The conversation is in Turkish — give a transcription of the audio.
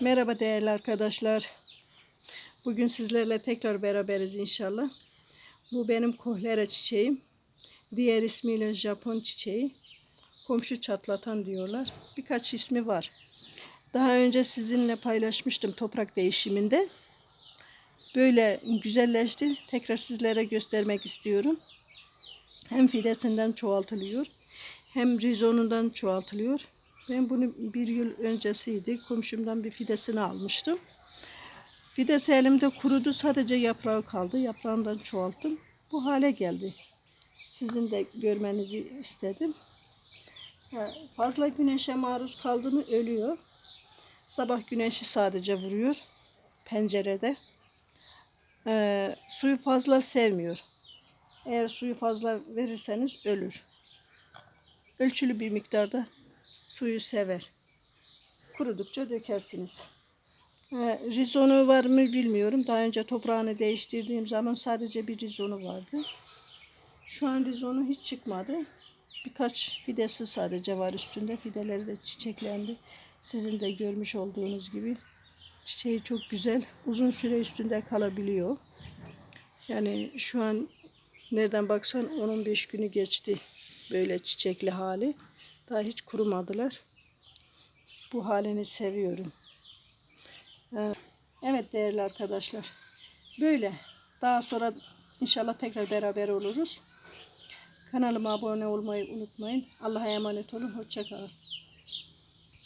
Merhaba değerli arkadaşlar. Bugün sizlerle tekrar beraberiz inşallah. Bu benim kohlera çiçeğim. Diğer ismiyle Japon çiçeği. Komşu çatlatan diyorlar. Birkaç ismi var. Daha önce sizinle paylaşmıştım toprak değişiminde. Böyle güzelleşti. Tekrar sizlere göstermek istiyorum. Hem fidesinden çoğaltılıyor hem rizonundan çoğaltılıyor. Ben bunu bir yıl öncesiydi. Komşumdan bir fidesini almıştım. Fidesi elimde kurudu. Sadece yaprağı kaldı. Yaprağından çoğalttım. Bu hale geldi. Sizin de görmenizi istedim. Fazla güneşe maruz kaldı mı ölüyor. Sabah güneşi sadece vuruyor pencerede. Ee, suyu fazla sevmiyor. Eğer suyu fazla verirseniz ölür. Ölçülü bir miktarda suyu sever. Kurudukça dökersiniz. Ee, rizonu var mı bilmiyorum. Daha önce toprağını değiştirdiğim zaman sadece bir rizonu vardı. Şu an rizonu hiç çıkmadı. Birkaç fidesi sadece var üstünde. Fideleri de çiçeklendi. Sizin de görmüş olduğunuz gibi. Çiçeği çok güzel. Uzun süre üstünde kalabiliyor. Yani şu an nereden baksan 10-15 günü geçti böyle çiçekli hali. Daha hiç kurumadılar. Bu halini seviyorum. Ee, Evet değerli arkadaşlar. Böyle. Daha sonra inşallah tekrar beraber oluruz. Kanalıma abone olmayı unutmayın. Allah'a emanet olun. Hoşçakalın.